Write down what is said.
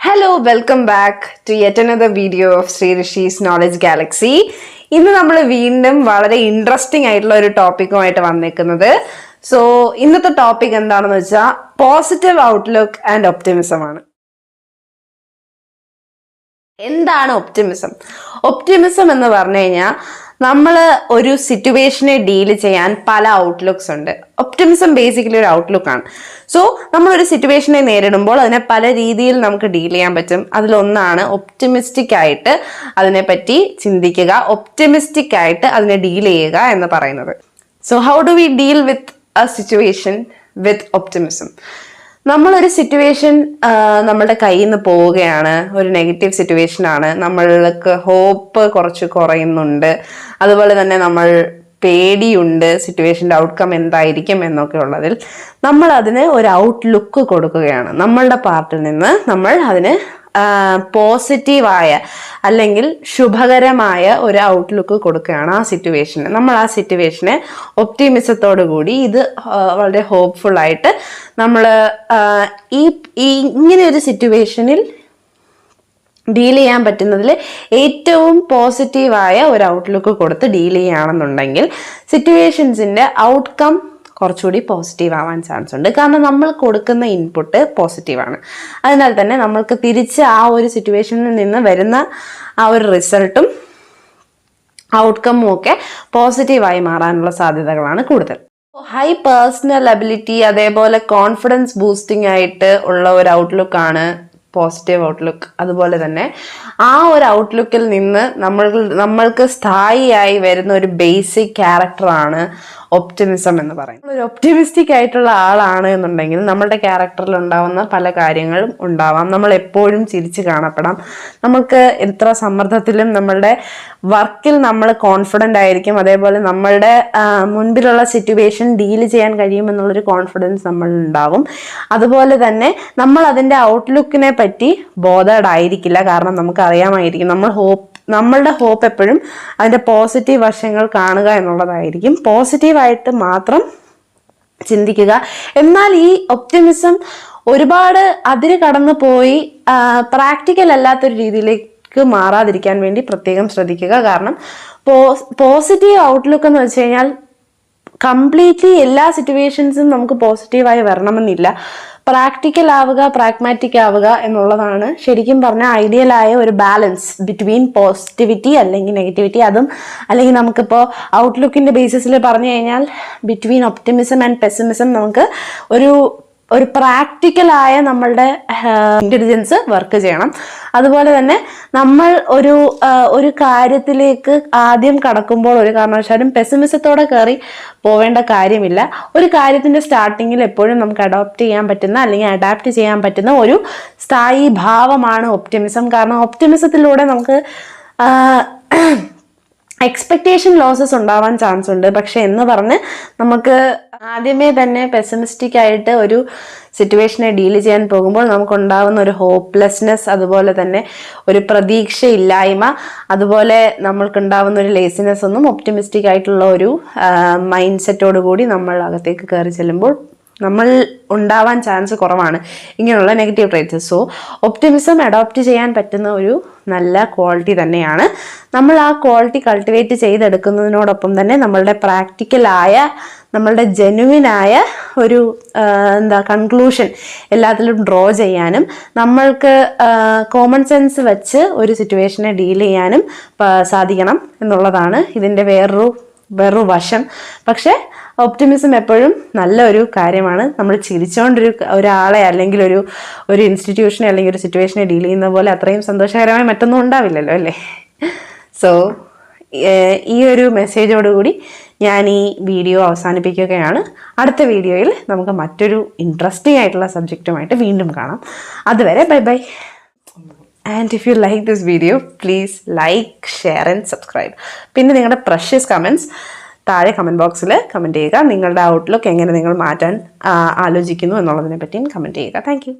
Hello welcome back to yet another video of Shri Rishi's knowledge galaxy ഇന്ന് നമ്മൾ വീണ്ടും വളരെ ഇൻട്രസ്റ്റിംഗ് ആയിട്ടുള്ള ഒരു ടോപ്പിക്കുമായിട്ട് വന്നേക്കുന്നത്. സോ ഇന്നത്തെ ടോപ്പിക് എന്താണെന്ന് വെച്ചാൽ പോസിറ്റീവ് ഔട്ട്ലുക്ക് ആൻഡ് ഒപ്റ്റിമിസം ആണ്. എന്താണ് ഒപ്റ്റിമിസം ഒപ്റ്റിമിസം എന്ന് പറഞ്ഞു കഴിഞ്ഞാൽ നമ്മൾ ഒരു സിറ്റുവേഷനെ ഡീൽ ചെയ്യാൻ പല ഔട്ട്ലുക്സ് ഉണ്ട്. ഒപ്റ്റിമിസം ബേസിക്കലി ഒരു ഔട്ട്ലുക്കാണ് സോ നമ്മൾ ഒരു സിറ്റുവേഷനെ നേരിടുമ്പോൾ അതിനെ പല രീതിയിൽ നമുക്ക് ഡീൽ ചെയ്യാൻ പറ്റും. അതിലൊന്നാണ് ഒപ്റ്റിമിസ്റ്റിക് ആയിട്ട് അതിനെപ്പറ്റി ചിന്തിക്കുക ഒപ്റ്റിമിസ്റ്റിക് ആയിട്ട് അതിനെ ഡീൽ ചെയ്യുക എന്ന് പറയുന്നത്. So how do we deal with a situation with optimism നമ്മളൊരു സിറ്റുവേഷൻ നമ്മളുടെ കയ്യിൽ നിന്ന് പോവുകയാണ്. ഒരു നെഗറ്റീവ് സിറ്റുവേഷൻ ആണ്. നമ്മൾക്ക് ഹോപ്പ് കുറച്ച് കുറയുന്നുണ്ട്. അതുപോലെ തന്നെ നമ്മൾ പേടിയുണ്ട് സിറ്റുവേഷന്റെ ഔട്ട്കം എന്തായിരിക്കും എന്നൊക്കെ ഉള്ളതിൽ നമ്മൾ അതിന് ഒരു ഔട്ട്ലുക്ക് കൊടുക്കുകയാണ്. നമ്മളുടെ പാർട്ടിൽ നിന്ന് നമ്മൾ അതിന് പോസിറ്റീവായ അല്ലെങ്കിൽ ശുഭകരമായ ഒരു ഔട്ട്ലുക്ക് കൊടുക്കുകയാണ് ആ സിറ്റുവേഷന് നമ്മൾ ആ സിറ്റുവേഷനെ ഒപ്റ്റിമിസത്തോടു കൂടി ഇത് വളരെ ഹോപ്പ്ഫുൾ ആയിട്ട് നമ്മൾ ഈ ഇങ്ങനെ ഒരു സിറ്റുവേഷനിൽ ഡീൽ ചെയ്യാൻ പറ്റുന്നതിൽ ഏറ്റവും പോസിറ്റീവായ ഒരു ഔട്ട്ലുക്ക് കൊടുത്ത് ഡീൽ ചെയ്യുകയാണെന്നുണ്ടെങ്കിൽ സിറ്റുവേഷൻസിന്റെ ഔട്ട്കം കുറച്ചുകൂടി പോസിറ്റീവ് ആവാൻ ചാൻസ് ഉണ്ട്. കാരണം നമ്മൾ കൊടുക്കുന്ന ഇൻപുട്ട് പോസിറ്റീവാണ് അതിനാൽ തന്നെ നമ്മൾക്ക് തിരിച്ച് ആ ഒരു സിറ്റുവേഷനിൽ നിന്ന് വരുന്ന ആ ഒരു റിസൾട്ടും ഔട്ട്കമ്മും ഒക്കെ പോസിറ്റീവായി മാറാനുള്ള സാധ്യതകളാണ് കൂടുതൽ. ഹൈ പേഴ്സണൽ അബിലിറ്റി അതേപോലെ കോൺഫിഡൻസ് ബൂസ്റ്റിംഗ് ആയിട്ട് ഉള്ള ഒരു ഔട്ട്ലുക്ക് ആണ് പോസിറ്റീവ് ഔട്ട്ലുക്ക് അതുപോലെ തന്നെ ആ ഒരു ഔട്ട്ലുക്കിൽ നിന്ന് നമ്മൾ നമ്മൾക്ക് സ്ഥായിയായി വരുന്ന ഒരു ബേസിക് ക്യാരക്ടറാണ് ഒപ്റ്റിമിസം എന്ന് പറയും. ഒരു ഒപ്റ്റിമിസ്റ്റിക് ആയിട്ടുള്ള ആളാണ് എന്നുണ്ടെങ്കിൽ നമ്മളുടെ ക്യാരക്ടറിൽ ഉണ്ടാവുന്ന പല കാര്യങ്ങളും ഉണ്ടാവാം. നമ്മൾ എപ്പോഴും ചിരിച്ച് കാണപ്പെടാം. നമുക്ക് എത്ര സമ്മർദ്ദത്തിലും നമ്മളുടെ വർക്കിൽ നമ്മൾ കോൺഫിഡന്റ് ആയിരിക്കും. അതേപോലെ നമ്മളുടെ മുൻപിലുള്ള സിറ്റുവേഷൻ ഡീൽ ചെയ്യാൻ കഴിയുമെന്നുള്ളൊരു കോൺഫിഡൻസ് നമ്മൾ ഉണ്ടാവും. അതുപോലെ തന്നെ നമ്മൾ അതിന്റെ ഔട്ട്ലുക്കിനെ പറ്റി ബോധേഡ് ആയിരിക്കില്ല. കാരണം നമുക്ക് അറിയാമായിരിക്കും നമ്മൾ ഹോപ്പ് നമ്മളുടെ ഹോപ്പ് എപ്പോഴും അതിന്റെ പോസിറ്റീവ് വശങ്ങൾ കാണുക എന്നുള്ളതായിരിക്കും. പോസിറ്റീവായിട്ട് മാത്രം ചിന്തിക്കുക. എന്നാൽ ഈ ഒപ്റ്റിമിസം ഒരുപാട് അതിര് കടന്നു പോയി പ്രാക്ടിക്കൽ അല്ലാത്തൊരു രീതിയിലേക്ക് മാറാതിരിക്കാൻ വേണ്ടി പ്രത്യേകം ശ്രദ്ധിക്കുക. കാരണം പോസിറ്റീവ് ഔട്ട്ലുക്ക് എന്ന് വെച്ച് കഴിഞ്ഞാൽ കംപ്ലീറ്റ്ലി എല്ലാ സിറ്റുവേഷൻസും നമുക്ക് പോസിറ്റീവായി വരണമെന്നില്ല. പ്രാക്ടിക്കൽ ആവുക പ്രാഗ്മാറ്റിക് ആവുക എന്നുള്ളതാണ് ശരിക്കും പറഞ്ഞാൽ ഐഡിയലായ ഒരു ബാലൻസ് ബിറ്റ്വീൻ പോസിറ്റിവിറ്റി അല്ലെങ്കിൽ നെഗറ്റിവിറ്റി അതും അല്ലെങ്കിൽ നമുക്കിപ്പോൾ ഔട്ട്ലുക്കിന്റെ ബേസിസിൽ പറഞ്ഞു കഴിഞ്ഞാൽ ബിറ്റ്വീൻ ഒപ്റ്റിമിസം ആൻഡ് പെസിമിസം നമുക്ക് ഒരു ഒരു പ്രാക്ടിക്കലായ നമ്മളുടെ ഇന്റലിജൻസ് വർക്ക് ചെയ്യണം. അതുപോലെ തന്നെ നമ്മൾ ഒരു ഒരു കാര്യത്തിലേക്ക് ആദ്യം കടക്കുമ്പോൾ ഒരു കാരണവശാലും പെസിമിസത്തോടെ കയറി പോവേണ്ട കാര്യമില്ല. ഒരു കാര്യത്തിന്റെ സ്റ്റാർട്ടിങ്ങിൽ എപ്പോഴും നമുക്ക് അഡോപ്റ്റ് ചെയ്യാൻ പറ്റുന്ന അല്ലെങ്കിൽ അഡാപ്റ്റ് ചെയ്യാൻ പറ്റുന്ന ഒരു സ്ഥായി ഭാവമാണ് ഒപ്റ്റിമിസം കാരണം ഒപ്റ്റിമിസത്തിലൂടെ നമുക്ക് എക്സ്പെക്റ്റേഷൻ ലോസസ് ഉണ്ടാവാൻ ചാൻസ് ഉണ്ട്. പക്ഷെ എന്ന് പറഞ്ഞ് നമുക്ക് ആദ്യമേ തന്നെ പെസമിസ്റ്റിക് ആയിട്ട് ഒരു സിറ്റുവേഷനെ ഡീൽ ചെയ്യാൻ പോകുമ്പോൾ നമുക്കുണ്ടാവുന്ന ഒരു ഹോപ്പ്ലെസ്നെസ് അതുപോലെ തന്നെ ഒരു പ്രതീക്ഷയില്ലായ്മ അതുപോലെ നമ്മൾക്കുണ്ടാവുന്ന ഒരു ലേസിനെസ് ഒന്നും ഒപ്റ്റിമിസ്റ്റിക് ആയിട്ടുള്ള ഒരു മൈൻഡ് സെറ്റോടു കൂടി നമ്മൾ അകത്തേക്ക് കയറി ചെല്ലുമ്പോൾ നമ്മൾ ഉണ്ടാവാൻ ചാൻസ് കുറവാണ്. ഇങ്ങനെയുള്ള negative traits so optimism adopt ചെയ്യാൻ പറ്റുന്ന ഒരു നല്ല ക്വാളിറ്റി തന്നെയാണ്. നമ്മൾ ആ ക്വാളിറ്റി കൾട്ടിവേറ്റ് ചെയ്തെടുക്കുന്നതിനോടൊപ്പം തന്നെ നമ്മളുടെ പ്രാക്ടിക്കലായ നമ്മളുടെ ജെനുവിനായ ഒരു എന്താ കൺക്ലൂഷൻ എല്ലാത്തിലും ഡ്രോ ചെയ്യാനും നമ്മൾക്ക് കോമൺ സെൻസ് വെച്ച് ഒരു സിറ്റുവേഷനെ ഡീൽ ചെയ്യാനും സാധിക്കണം എന്നുള്ളതാണ് ഇതിന്റെ വേറൊരു വേറൊരു വശം. പക്ഷേ ഒപ്റ്റിമിസം എപ്പോഴും നല്ലൊരു കാര്യമാണ്. നമ്മൾ ചിരിച്ചുകൊണ്ടൊരു ഒരാളെ അല്ലെങ്കിൽ ഒരു ഒരു ഇൻസ്റ്റിറ്റ്യൂഷനെ അല്ലെങ്കിൽ ഒരു സിറ്റുവേഷനെ ഡീൽ ചെയ്യുന്ന പോലെ അത്രയും സന്തോഷകരമായി മറ്റൊന്നും ഉണ്ടാവില്ലല്ലോ അല്ലേ? സോ ഈ ഒരു മെസ്സേജോടുകൂടി ഞാൻ ഈ വീഡിയോ അവസാനിപ്പിക്കുകയാണ്. അടുത്ത വീഡിയോയിൽ നമുക്ക് മറ്റൊരു ഇൻട്രസ്റ്റിംഗ് ആയിട്ടുള്ള സബ്ജക്റ്റുമായിട്ട് വീണ്ടും കാണാം. അതുവരെ bye bye and if you like this video please like share and subscribe പിന്നെ നിങ്ങളുടെ പ്രഷ്യസ് കമന്റ്സ് താഴെ കമന്റ് ബോക്സിൽ കമന്റ് ചെയ്യുക. നിങ്ങളുടെ ഔട്ട്ലുക്ക് എങ്ങനെ നിങ്ങൾ മാറ്റാൻ ആലോചിക്കുന്നു എന്നുള്ളതിനെ പറ്റിയും കമന്റ് ചെയ്യുക താങ്ക്